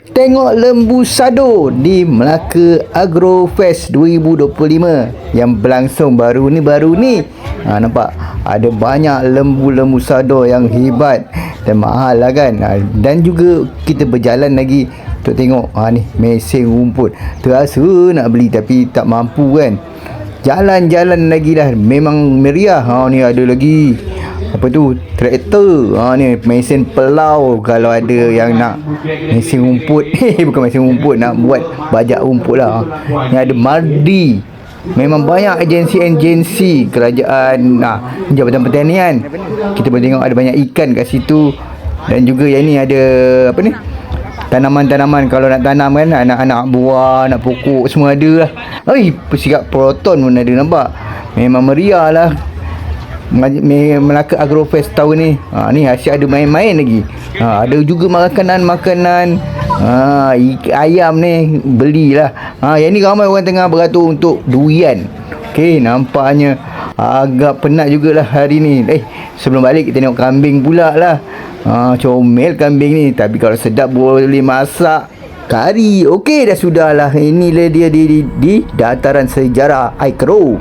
Tengok lembu sado di Melaka Agro Fest 2025 yang berlangsung baru ni baru ni. Ha, nampak ada banyak lembu-lembu sado yang hebat dan mahal lah kan. Ha, dan juga kita berjalan lagi untuk tengok ha, ni mesin rumput. Terasa nak beli tapi tak mampu kan. Jalan-jalan lagi dah memang meriah. Ha ni ada lagi apa tu? Traktor ha ni mesin pelau. Kalau ada yang nak mesin rumput. Bukan mesin rumput. Nak buat bajak rumput lah. Ni ada mardi. Memang banyak agensi-agensi kerajaan. Nah jabatan pertanian kita boleh tengok ada banyak ikan kat situ. Dan juga yang ni ada apa ni? Tanaman-tanaman. Kalau nak tanam kan anak-anak buah anak pokok semua ada lah. Oi, persikat proton pun ada nampak? Memang meriah lah Melaka Agrofest tahun ni. Ha, Ni asyik ada main-main lagi. Ha, Ada juga makanan-makanan ha, Ayam ni Belilah. Ha, Yang ni ramai orang tengah beratur untuk durian. Okey nampaknya Agak penat jugalah hari ni. Eh sebelum balik kita tengok kambing pula lah. Ha, Comel kambing ni. Tapi kalau sedap boleh masak Kari. Okey dah sudahlah. Inilah dia di, di, di dataran sejarah Aikro